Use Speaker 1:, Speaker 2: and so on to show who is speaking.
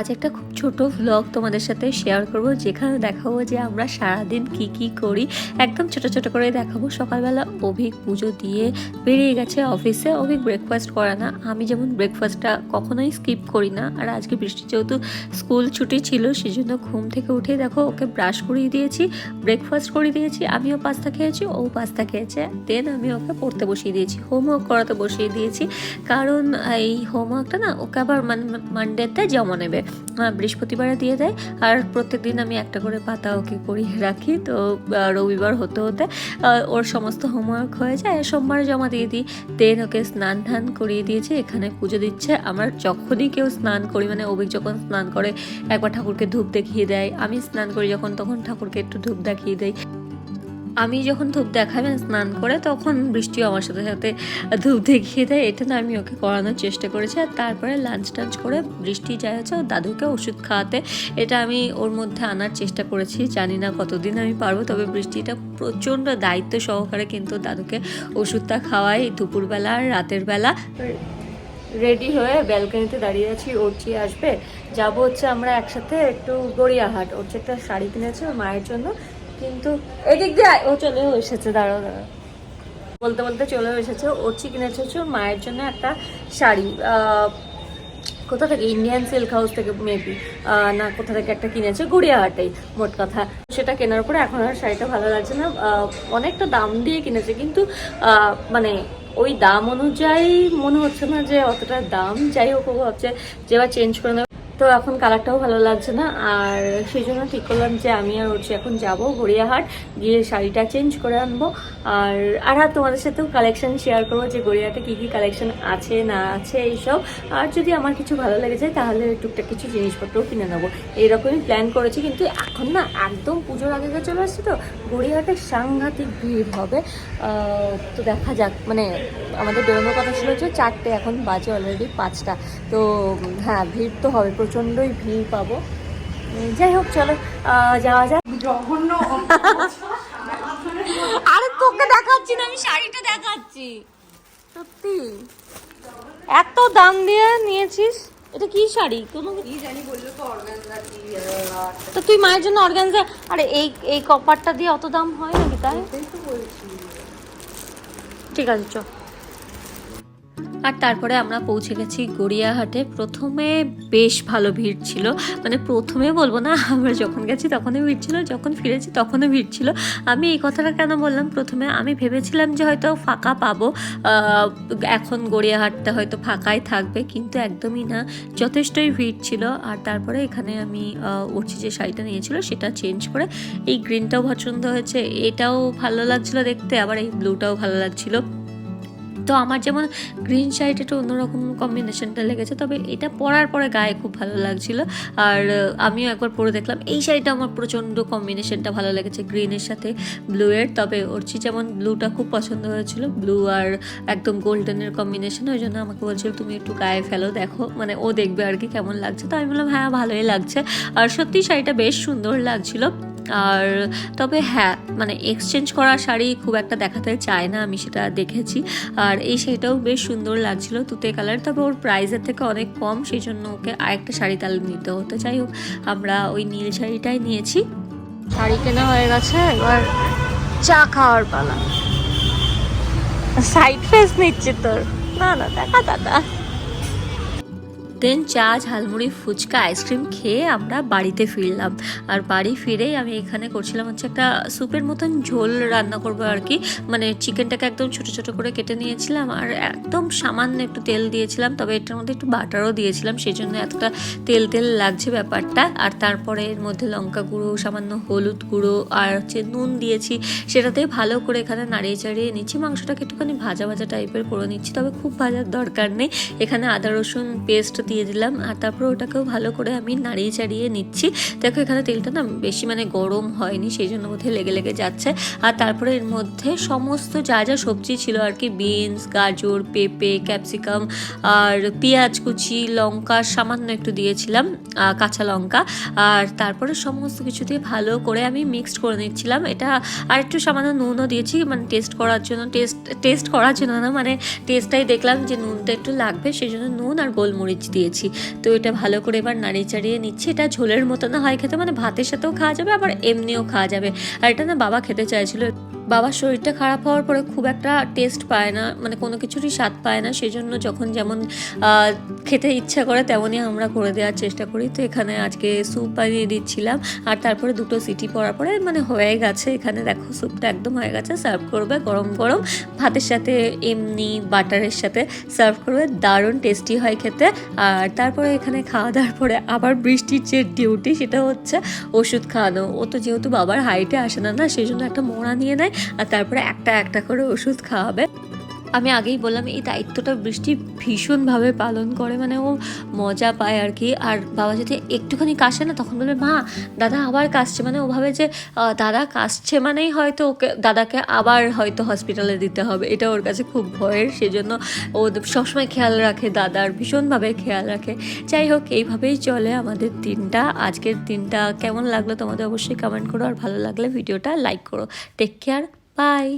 Speaker 1: আজ একটা খুব ছোট ভ্লগ তোমাদের সাথে শেয়ার করব যেখানে দেখাবো যে আমরা সারাদিন কি কি করি। একদম ছোট ছোট করে দেখাবো। সকালবেলা অভিক পুজো দিয়ে বেরিয়ে গেছে অফিসে অভিক ব্রেকফাস্ট করে না। আমি যেমন ব্রেকফাস্টটা কখনোই স্কিপ করি না। আর আজকে বৃষ্টি যেহেতু স্কুল ছুটি ছিল সেজন্য ঘুম থেকে উঠে দেখো ওকে ব্রাশ করিয়ে দিয়েছি ব্রেকফাস্ট করিয়ে দিয়েছি। আমিও পাস্তা খেয়েছি ও পাস্তা খেয়েছে। দেন আমি ওকে পড়তে বসিয়ে দিয়েছি হোমওয়ার্ক করাতে বসিয়ে দিয়েছি। কারণ এই হোমওয়ার্কটা না ওকে আবার মানে মানডেতে জমা নেবে। আহ, বৃহস্পতিবারে দিয়ে দেয়। আর প্রত্যেক দিন আমি একটা করে পাতা ওকে পড়িয়ে রাখি। তো রবিবার হতে হতে ওর সমস্ত হোমওয়ার্ক হয়ে যায়। সোমবার জমা দিয়ে দিই। দেন ওকে স্নান ধান করিয়ে দিয়েছে। এখানে পুজো দিচ্ছে। আমার যখনই কেউ স্নান করি মানে অভিক যখন স্নান করে, একবার ঠাকুরকে ধূপ দেখিয়ে দেয়। আমি স্নান করি যখন, তখন ঠাকুরকে একটু ধূপ দেখিয়ে দেই। আমি যখন ধূপ দেখাই মানে স্নান করে তখন বৃষ্টিও আমার সাথে সাথে ধূপ দেখিয়ে দেয়। এটা না আমি ওকে করানোর চেষ্টা করেছি। আর তারপরে লাঞ্চ টাঞ্চ করে বৃষ্টি যায় হচ্ছে ওর দাদুকে ওষুধ খাওয়াতে। এটা আমি ওর মধ্যে আনার চেষ্টা করেছি। জানি না কতদিন আমি পারব, তবে বৃষ্টিটা প্রচণ্ড দায়িত্ব সহকারে কিন্তু দাদুকে ওষুধটা খাওয়াই দুপুরবেলা আর রাতের বেলা। রেডি হয়ে ব্যালকনিতে দাঁড়িয়ে আছি ওরচি আসবে। যাব হচ্ছে আমরা একসাথে একটু গড়িয়াহাট। ওর একটা শাড়ি কিনেছে ওর মায়ের জন্য। কিন্তু এদিক দিয়ে ও চলেও এসেছে, দাঁড়াও দাঁড়াও। বলতে বলতে চলেও এসেছে ওরচি কিনেছে হচ্ছে ওর মায়ের জন্য একটা শাড়ি কোথা থেকে? ইন্ডিয়ান সিল্ক হাউস থেকে মেবি না, কোথা থেকে একটা কিনেছে? গড়িয়াহাটেই, মোট কথা। সেটা কেনার পরে এখন আর শাড়িটা ভালো লাগছে না। অনেকটা দাম দিয়ে কিনেছে, কিন্তু মানে ওই দাম অনুযায়ী মনে হচ্ছে না যে অতটা দাম। যাই হোক ভাবছে যে চেঞ্জ করে তো এখন কালারটাও ভালো লাগছে না, আর সেই জন্য ঠিক করলাম যে আমি আর হচ্ছে এখন যাব গড়িয়াহাট, গিয়ে শাড়িটা চেঞ্জ করে আনব। আর আর আর তোমাদের সাথেও কালেকশন শেয়ার করব যে গড়িয়াহাটে কী কী কালেকশন আছে, না আছে, এইসব। আর যদি আমার কিছু ভালো লেগে যায়, তাহলে টুকটাক কিছু জিনিসপত্রও কিনে নেব। এইরকমই প্ল্যান করেছি, কিন্তু এখন না একদম পুজোর আগে চলে আসছে তো, গড়িয়াহাটে সাংঘাতিক ভিড় হবে। তো দেখা যাক মানে আমাদের বেরোনোর কথা ছিল যে চারটে এখন বাজে অলরেডি পাঁচটা। তো হ্যাঁ ভিড় তো হবে প্রচণ্ডই ভিড় পাবো। যাই হোক চলো যাওয়া যাক।
Speaker 2: জঘন্য
Speaker 1: আরে তোকে দেখাচ্ছি না আমি শাড়িটা দেখাচ্ছি। সত্যি? এত দাম দিয়ে নিয়েছিস? এটা কি শাড়ি? কোনো
Speaker 2: কি জানি বলল তো অর্গানজা
Speaker 1: তো তুই মায়ের জন্য অর্গানজা আরে এই এই কপারটা দিয়ে অত দাম হয় নাকি তাই?
Speaker 2: এটাই তো বলছি।
Speaker 1: ঠিক আছে চ। আর তারপরে আমরা পৌঁছে গেছি গড়িয়াহাটে। প্রথমে বেশ ভালো ভিড় ছিল। মানে প্রথমে বলব না, আমরা যখন গেছি তখনই ভিড় ছিল, যখন ফিরেছি তখনও ভিড় ছিল। আমি এই কথাটা কেন বললাম? প্রথমে আমি ভেবেছিলাম যে হয়তো ফাঁকা পাবো। এখন গড়িয়াহাটটা হয়তো ফাঁকাই থাকবে, কিন্তু একদমই না। যথেষ্টই ভিড় ছিল। আর তারপরে এখানে আমি উঠছি যে শাড়িটা নিয়েছিল, সেটা চেঞ্জ করে। এই গ্রিনটাও পছন্দ হয়েছে, এটাও ভালো লাগছিল দেখতে, আবার এই ব্লুটাও ভালো লাগছিল। তো আমার যেমন গ্রিন শাড়িটা একটু অন্যরকম কম্বিনেশনটা লেগেছে, তবে এটা পরার পরে গায়ে খুব ভালো লাগছিল। আর আমিও একবার পরে দেখলাম, এই শাড়িটা আমার প্রচণ্ড কম্বিনেশনটা ভালো লেগেছে গ্রিনের সাথে ব্লু এর তবে ওরচি যেমন ব্লুটা খুব পছন্দ হয়েছিল ব্লু আর একদম গোল্ডেনের কম্বিনেশন ওই জন্য আমাকে বলছিল, তুমি একটু গায়ে ফেলো, দেখো মানে ও দেখবে আর কি কেমন লাগছে। তো আমি বললাম হ্যাঁ ভালোই লাগছে। আর সত্যি শাড়িটা বেশ সুন্দর লাগছিল। আর তবে হ্যাঁ মানে এক্সচেঞ্জ করা শাড়ি খুব একটা দেখাতে চায় না, আমি সেটা দেখেছি। আর এই শাড়িটাও বেশ সুন্দর লাগছিল, তুতে কালার তবে ওর প্রাইসের থেকে অনেক কম সেই জন্য ওকে আরেকটা শাড়ি তাহলে নিতে হতো। যাই হোক, আমরা ওই নীল শাড়িটাই নিয়েছি। শাড়ি কেনা হয়ে গেছে, এবার চা খাওয়ার পালা। সাইড ফেস নিচ্ছে তোর। না না, দেখা, দাদা। দেন চা ঝালমুড়ি ফুচকা আইসক্রিম খেয়ে আমরা বাড়িতে ফিরলাম। আর বাড়ি ফিরেই আমি এখানে করছিলাম হচ্ছে একটা স্যুপের মতন ঝোল রান্না করব আর কি। মানে চিকেনটাকে একদম ছোট ছোট করে কেটে নিয়েছিলাম আর একদম সামান্য একটু তেল দিয়েছিলাম, তবে এটার মধ্যে একটু বাটারও দিয়েছিলাম সেই জন্য এতটা তেল তেল লাগছে ব্যাপারটা। আর তারপরে এর মধ্যে লঙ্কা গুঁড়ো, সামান্য হলুদ গুঁড়ো আর হচ্ছে নুন দিয়েছি, সেটাতে ভালো করে এখানে নাড়িয়ে চাড়িয়ে নিচ্ছি। মাংসটাকে একটুখানি ভাজা ভাজা টাইপের করে নিচ্ছি, তবে খুব ভাজার দরকার নেই। এখানে আদা রসুন পেস্ট দিয়ে দিলাম আর তারপর ওটাকেও ভালো করে আমি নাড়িয়ে চাড়িয়ে নিচ্ছি। দেখো এখানে তেলটা না বেশি মানে গরম হয়নি, সেই জন্য বোধহয় লেগে লেগে যাচ্ছে। আর তারপরে এর মধ্যে সমস্ত যা যা সবজি ছিল আর কি, বিনস, গাজর, পেঁপে, ক্যাপসিকাম আর পেঁয়াজ কুচি, লঙ্কা সামান্য একটু দিয়েছিলাম কাঁচা লঙ্কা। আর তারপরে সমস্ত কিছু দিয়ে ভালো করে আমি মিক্সড করে নিচ্ছিলাম। এটা আর একটু সামান্য নুনও দিয়েছি মানে টেস্ট করার জন্য টেস্ট টেস্ট করার জন্য না মানে টেস্টটাই দেখলাম যে নুনটা একটু লাগবে, সেই জন্য নুন আর গোলমরিচ দিয়ে দিয়েছি। তো এটা ভালো করে এবার নাড়িয়ে চাড়িয়ে নিচ্ছি। এটা ঝোলের মতো না হয় খেতে মানে ভাতের সাথেও খাওয়া যাবে, আবার এমনিও খাওয়া যাবে। আর এটা না বাবা খেতে চাইছিল। বাবার শরীরটা খারাপ হওয়ার পরে খুব একটা টেস্ট পায় না মানে কোনো কিছুরই স্বাদ পায় না, সেজন্য যখন যেমন খেতে ইচ্ছা করে তেমনই আমরা করে দেওয়ার চেষ্টা করি। তো এখানে আজকে স্যুপ বানিয়ে দিচ্ছিলাম, আর তারপরে দুটো সিটি পড়ার পরে মানে হয়ে গেছে এখানে দেখো স্যুপটা একদম হয়ে গেছে সার্ভ করবে গরম গরম, ভাতের সাথে এমনি বাটারের সাথে সার্ভ করবে, দারুণ টেস্টি হয় খেতে। আর তারপরে এখানে খাওয়া দাওয়ার পরে আবার বৃষ্টির যে ডিউটি সেটা হচ্ছে ওষুধ খাওয়ানো। ও তো যেহেতু বাবার হাইটে আসে না না সেই জন্য একটা মোড়া নিয়ে নেয়। আর তারপরে একটা একটা করে ওষুধ খাওয়াবে। আমি আগেই বললাম, এই দায়িত্বটা বৃষ্টি ভীষণভাবে পালন করে মানে ও মজা পায় আর কি। আর বাবা যদি একটুখানি কাশে না, তখন বলবে, মা, দাদা আবার কাশছে। মানে ওভাবে যে দাদা কাশছে মানেই হয়তো ওকে, দাদাকে আবার হয়তো হসপিটালে দিতে হবে। এটা ওর কাছে খুব ভয়ের, সেজন্য ও সবসময় খেয়াল রাখে, দাদার ভীষণভাবে খেয়াল রাখে। যাই হোক, এইভাবেই চলে আমাদের দিনটা। আজকের দিনটা কেমন লাগল তোমাদের অবশ্যই কমেন্ট করো, আর ভালো লাগলে ভিডিওটা লাইক করো। Take care bye